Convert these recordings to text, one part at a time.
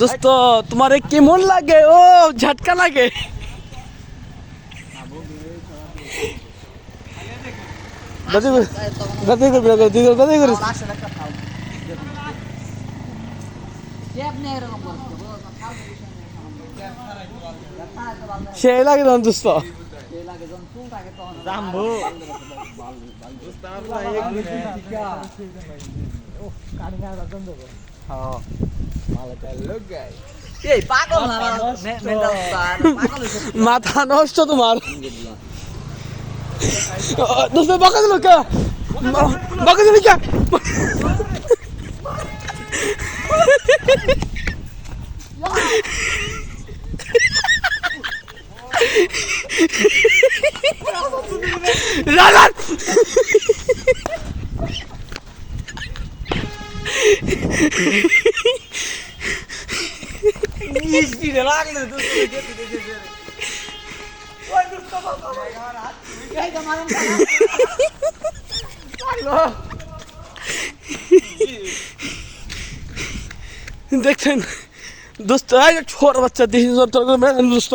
দোস্ত তোমার কেমন লাগে? ও ঝটকা লাগে। সেই লাগে তখন দোস্ত। জাম্বু। এই পাগল না মেন্টাল পাগল হইছে মাথা নষ্ট তোমার দোস্ত বাঁকা দিল কে বাঁকা দিল কে রাগান রে লাগলে দেখছেন দোস্ত ছোট বাচ্চা দেখি দোস্ত।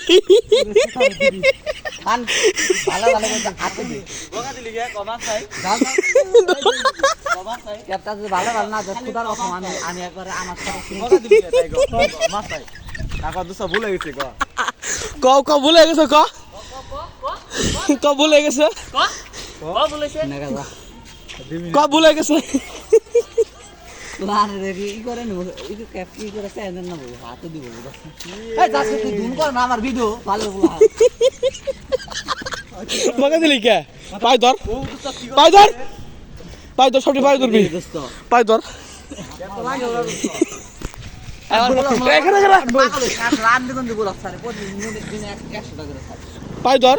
কি? দিলি না খুদার অসম আমি একবারে আমার সাথে কে তাই গো ভুলে গেছে ক ক ভুলে গেছে ক ক ভুলে গেছে নেগালা ক ভুলে গেছে ই করে নি, ই ক্যাপ কি করে না বল হাতে দিব এই যাচ্ছে তুই ধুম কর না আমার ভিডিও ভালো বলা বকা দিলি কে? পাই ধর। পাই ধর। পাই ধর, সবটি পাই ধরবি। পাই ধর। এখানে এখানে। পাগল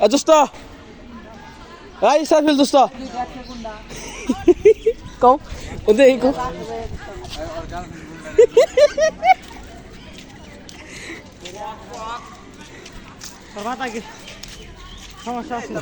উফ এ দোস্ত এই সাফিল দোস্ত কম ওদের এই কম সমস্যা আছে